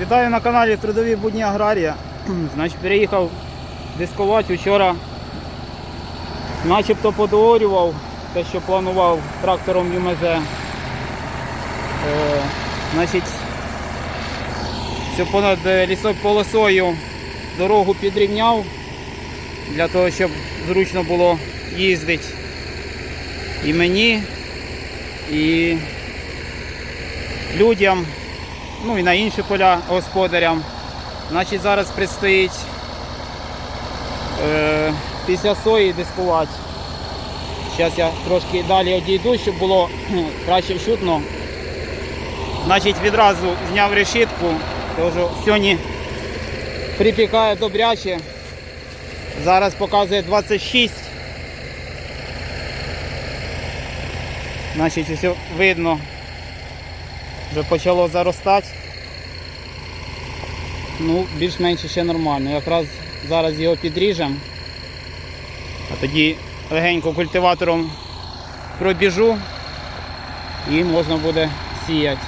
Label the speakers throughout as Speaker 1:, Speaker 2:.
Speaker 1: Вітаю на каналі Трудові будні Аграрія. Значить, переїхав дискувати вчора. Начебто подоорював те, що планував трактором ЮМЗ. Е, значить, все понад е, лісополосою дорогу підрівняв для того, щоб зручно було їздити і мені, і людям ну і на інші поля господарям. Значить, зараз предстоїть е, після сої дискувати. Зараз я трошки далі одійду, щоб було краще чутно. Значить, відразу зняв решітку, що сьогодні припікає добряче. Зараз показує 26. Значить, все видно, вже почало заростати. Ну, більш-менш ще нормально. Якраз зараз його підріжемо, а тоді легенько культиватором пробіжу і можна буде сіяти.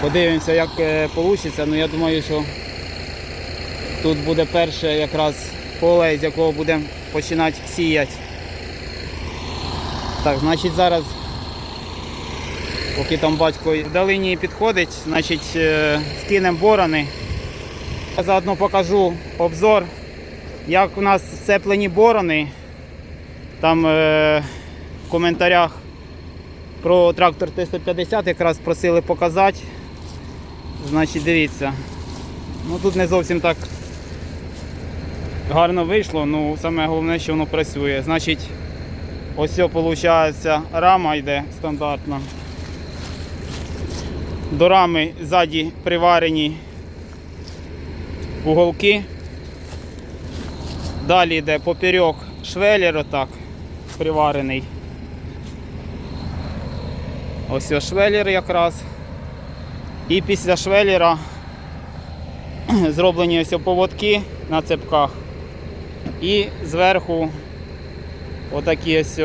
Speaker 1: Подивимося, як вийде. Ну я думаю, що тут буде перше якраз поле, з якого будемо починати сіяти. Так, значить зараз Поки там батько до лінії підходить, значить е, скинемо борони. Я заодно покажу обзор, як у нас сцеплені борони. Там е, в коментарях про трактор Т-150 якраз просили показати. Значить, дивіться. Ну тут не зовсім так гарно вийшло, ну саме головне, що воно працює. Значить, ось це виходить рама йде стандартна. До рами ззаді приварені уголки. Далі йде поперек швелер отак приварений. Ось ось швелер якраз. І після швелера зроблені ось поводки на цепках. І зверху отакі ось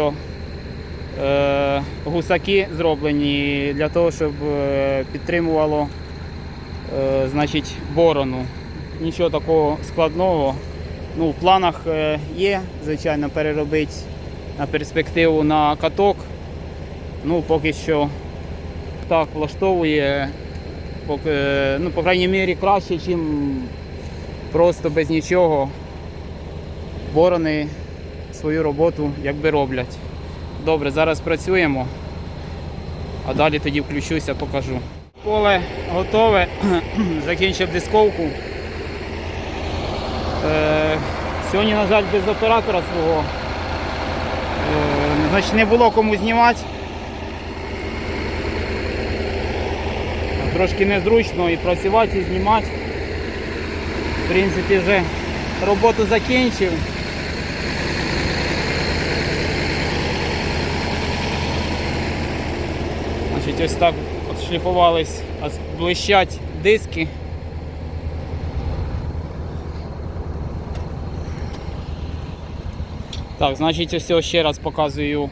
Speaker 1: гусаки зроблені для того, щоб е, підтримувало е, значить, борону. Нічого такого складного. Ну, в планах е, є, звичайно, переробити на перспективу на каток. Ну, поки що так влаштовує, поки, е, ну, по крайній мірі краще, ніж просто без нічого. Борони свою роботу якби роблять. Добре, зараз працюємо, а далі тоді включуся, покажу. Поле готове, закінчив дисковку. Е, сьогодні, на жаль, без оператора свого. Е, значить, не було кому знімати. Трошки незручно і працювати, і знімати. В принципі, вже роботу закінчив. Значить, ось так шліфувались, блищать диски. Так, значить, ось ще раз показую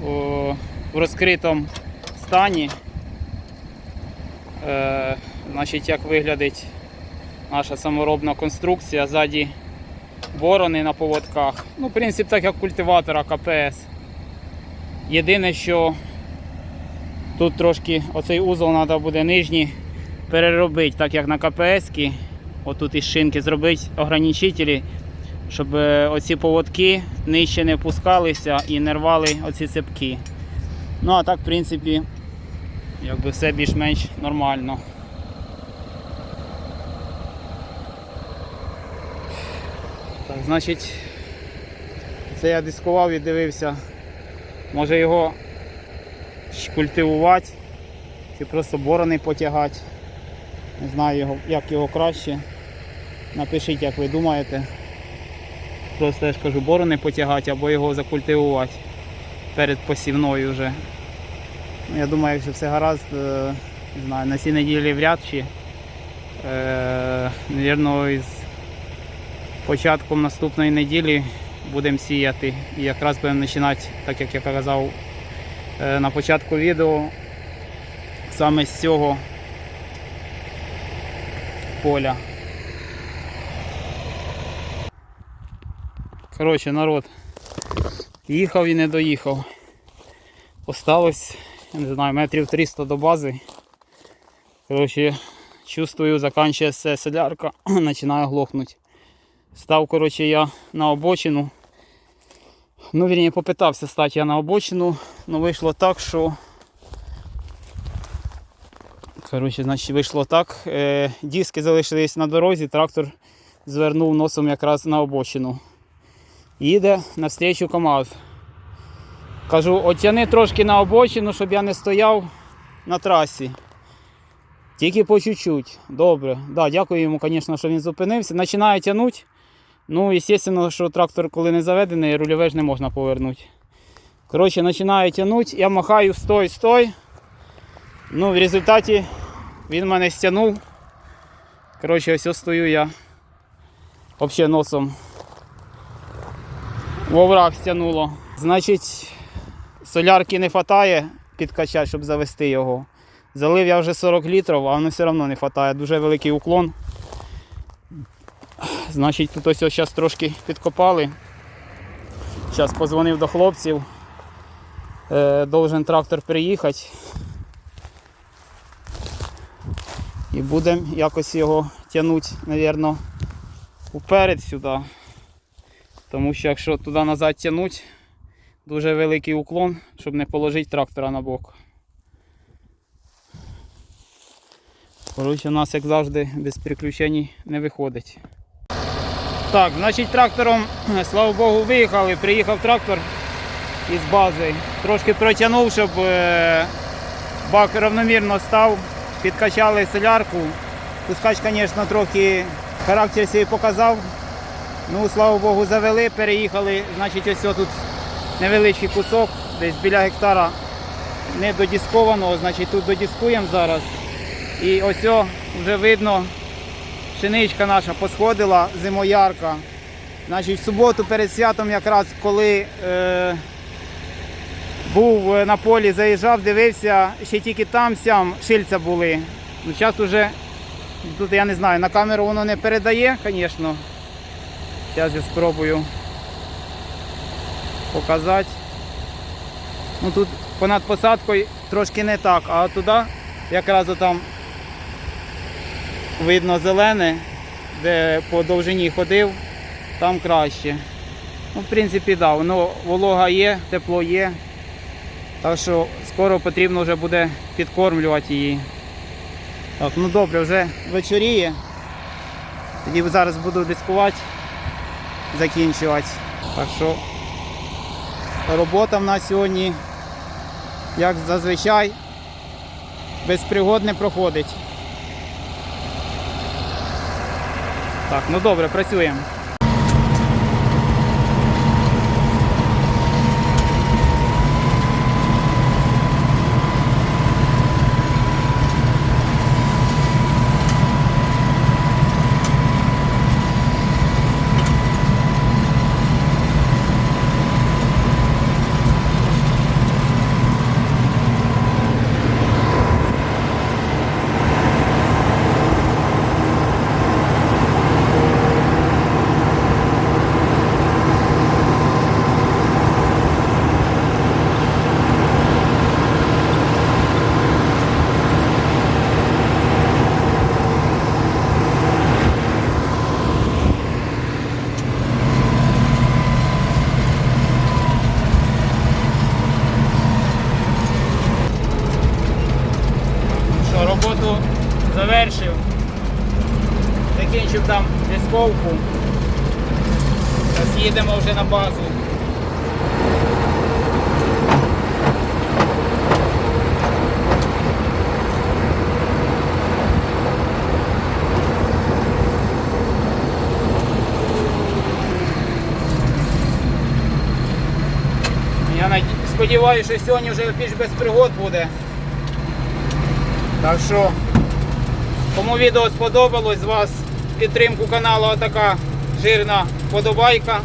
Speaker 1: в розкритому стані. Е, значить, як виглядить наша саморобна конструкція ззаді борони на поводках. Ну, принцип так як культиватора КПС. Єдине, що Тут трошки оцей узол треба буде нижній переробити, так як на КПС. Отут із шинки зробити ограничителі, щоб е, оці поводки нижче не опускалися і не рвали оці цепки. Ну а так, в принципі, якби все більш-менш нормально. Так, значить, це я дискував і дивився. Може його культивувати, чи просто борони потягати. Не знаю як його краще. Напишіть, як ви думаєте. Просто я ж кажу, борони потягати або його закультивувати перед посівною вже. Ну, Я думаю, якщо все гаразд, е, не знаю, на цій неділі вряд чи. Е, Навірно, із початком наступної неділі будемо сіяти. І якраз будемо починати, так як я казав на початку відео, саме з цього поля. Коротше, народ. Їхав і не доїхав. Осталось, я не знаю, метрів 300 до бази. Коротше, чувствую, заканчується солярка, починає глохнути. Став, коротше, я на обочину. Ну, вірні, попитався стати я на обочину, але вийшло так, що. Коротше, значить, вийшло так. Е, диски залишились на дорозі, трактор звернув носом якраз на обочину. Їде навстрічу КАМАЗ. Кажу, отяни трошки на обочину, щоб я не стояв на трасі. Тільки по чуть-чуть. Добре. Да, дякую йому, звісно, що він зупинився. Починає тягнути. Ну, звісно, що трактор, коли не заведений, рульове ж не можна повернути. Коротше, починає тягнути, я махаю стой, стой. Ну, в результаті він мене стягнув. Коротше, ось стою я взагалі носом. В овраг стягнуло. Значить, солярки не вистачає підкачати, щоб завести його. Залив я вже 40 літрів, а воно все одно не вистачає. Дуже великий уклон. Значить, тут ось зараз трошки підкопали. Зараз позвонив до хлопців. Е, должен трактор приїхати. І будемо якось його тягнути, мабуть, уперед сюди. Тому що якщо туди назад тягнути, дуже великий уклон, щоб не положити трактора на бок. Коротше, у нас, як завжди, без приключень не виходить. Так, значить трактором, слава Богу, виїхали. Приїхав трактор із бази. Трошки протягнув, щоб е, бак равномірно став, підкачали солярку. Пускач, звісно, трохи характер свій показав. Ну, слава Богу, завели, переїхали. Значить, ось тут невеличкий кусок, десь біля гектара не додіскованого, значить тут додіскуємо зараз. І ось вже видно, пшеничка наша посходила, зимоярка. Значить, в суботу перед святом, якраз коли е, був е, на полі, заїжджав, дивився, ще тільки там сям шильця були. Ну, зараз уже, тут я не знаю, на камеру воно не передає, звісно. Зараз я спробую показати. Ну тут понад посадкою трошки не так, а туди якраз там видно зелене, де по довжині ходив, там краще. Ну, в принципі, да, воно волога є, тепло є. Так що скоро потрібно вже буде підкормлювати її. Так, ну добре, вже вечоріє. Тоді зараз буду дискувати, закінчувати. Так що робота в нас сьогодні, як зазвичай, без пригод не проходить. Так, ну добре, працюємо. Що, роботу завершив. Закінчив там дисковку. Зараз їдемо вже на базу. Я сподіваюся, що сьогодні вже більш без пригод буде. Так що, кому відео сподобалось, з вас підтримку каналу така жирна подобайка.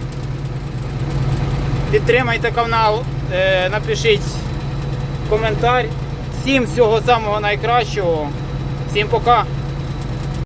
Speaker 1: Підтримайте канал, е, напишіть коментар. Всім всього самого найкращого. Всім пока.